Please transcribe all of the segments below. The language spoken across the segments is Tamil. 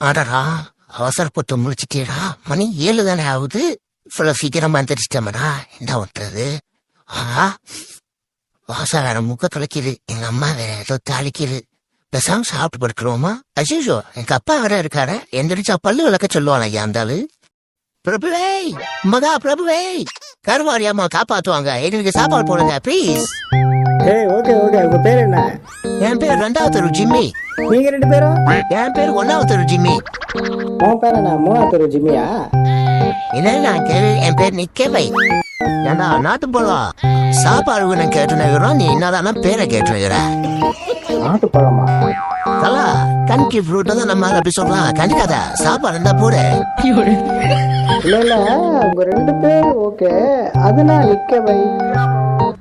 அடடா அவசரப்பட்டு முடிச்சிட்டீடா மணி ஏழு தானே ஆகுது. இவ்வளவு சீக்கிரமா எந்திரிச்சிட்டமடா. என்ன பண்றது? ஆ? வாசா வேற முக்க தொலைக்குது. எங்க அம்மா வேற ஏதோ தாளிக்குது. பேசாம சாப்பிட்டு படுக்கிறோமா அசிஷோ எங்க அப்பா வேற இருக்காரு. எந்திரிச்சா பல்லு விளக்க சொல்லுவான் ஐயா இருந்தாலு பிரபுவே மகா பிரபுவே. கருவாரி அம்மா காப்பாத்துவாங்க. எங்களுக்கு சாப்பாடு போடுங்க ப்ளீஸ் ஏய் ஓகே ஓகே உங்க பேர் என்ன? என் பேர் ரெண்டாவது ஜிம்மி. நீங்க ரெண்டு பேரும்? என் பேர் ஒன்னாவது ஜிம்மி. உன் பேர் என்ன மூணாவது ஜிம்மியா? என்ன அங்கிள் என் பேர் நிக்கவை. ஏண்டா நாட்டு போலா சாப்பாடு நான் கேட்டுனுக்கிறோம் நீ என்னதானா பேரை கேட்டுனுக்கிற நாட்டு பழமா தலா கண்கி ஃப்ரூட் தான் நம்ம அப்படி சொல்லலாம் கண்டிக்காத சாப்பாடு இருந்தா போடு. இல்ல இல்ல உங்க ரெண்டு பேர் ஓகே. அதனால நிக்க வை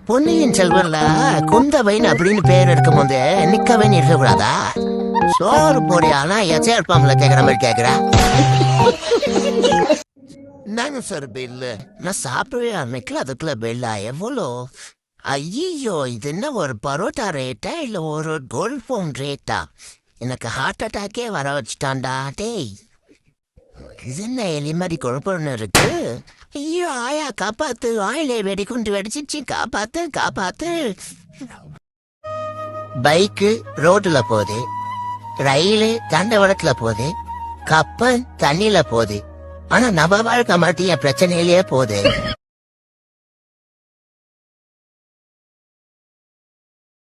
பொன்னியின் செல்வன்ல குந்தவைன்னு அப்படின்னு பேர் இருக்கும் போது நிக்கவைன்னு இருக்கக்கூடாதா? சோறு பொடியானா ஆனா எச்சா இருப்பாங்கள மாதிரி கேக்குற. நாங்க சார் பில்லு நான் சாப்பிடவே அன்னைக்குல அதுக்குள்ள பில்லா எவ்வளோ? ஐயோ இது என்ன ஒரு பரோட்டா ரேட்டா இல்ல ஒரு கோல்ட் ஃபோன் ரேட்டா எனக்கு ஹார்ட் அட்டாக்கே வர வச்சுட்டான்டா. டேய் இது என்ன எலி மாதிரி குழப்பம்னு இருக்கு? ஐயோ ஆயா காப்பாத்து. ஆயிலே வெடிக்குண்டு வெடிச்சிச்சு காப்பாத்து காப்பாத்து. பைக்கு ரோட்டில் போகுது. ரயிலு தண்டவளத்துல போகுது கப்பல் தண்ணியில போகுது. ஆனா நம்ம வாழ்க்கை மட்டும் என் பிரச்சனையிலேயே போகுது.